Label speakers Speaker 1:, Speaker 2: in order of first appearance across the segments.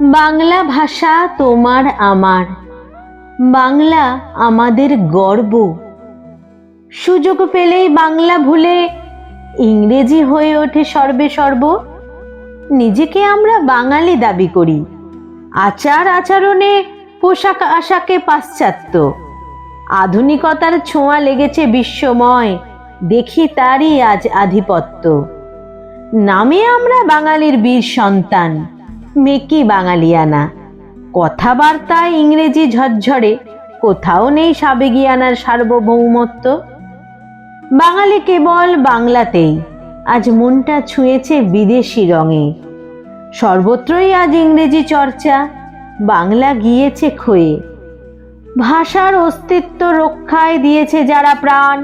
Speaker 1: বাংলা ভাষা তোমার আমার। বাংলা আমাদের গর্ব। সুযোগ পেলেই বাংলা ভুলে ইংরেজি হয়ে ওঠে সর্বে সর্ব। নিজেকে আমরা বাঙালি দাবি করি। আচার আচরণে পোশাক আশাকে পাশ্চাত্য। আধুনিকতার ছোঁয়া লেগেছে বিশ্বময়। দেখি তারই আজ আধিপত্য। নামে আমরা বাঙালির বীর সন্তান। মেকি বাঙালিয়ানা। কথাবার্তায় ইংরেজি ঝরঝরে, কোথাও নেই সাবেগিয়ানার সার্বভৌমত্ব। বাঙালি কেবল বাংলাতেই, আজ মনটা ছুঁয়েছে বিদেশি রঙে। সর্বত্রই আজ ইংরেজি চর্চা, বাংলা গিয়েছে ক্ষয়ে। ভাষার অস্তিত্ব রক্ষায় দিয়েছে যারা প্রাণ।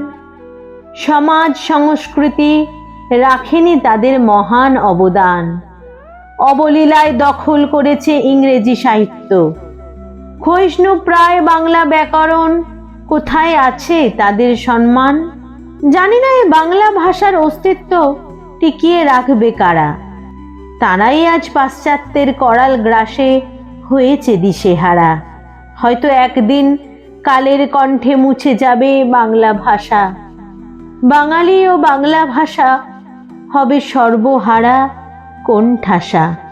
Speaker 1: সমাজ সংস্কৃতি রাখেনি তাদের মহান অবদান। অবলীলায় দখল করেছে ইংরেজি সাহিত্য। ক্ষয়িষ্ণু প্রায় বাংলা ব্যাকরণ, কোথায় আছে তাদের সম্মান? জানি না বাংলা ভাষার অস্তিত্ব টিকিয়ে রাখবে কারা। তারাই আজ পাশ্চাত্যের করাল গ্রাসে হয়েছে দিশেহারা হয়তো একদিন কালের কণ্ঠে মুছে যাবে বাংলা ভাষা। বাঙালি ও বাংলা ভাষা হবে সর্বহারা। কোন ঠাসা?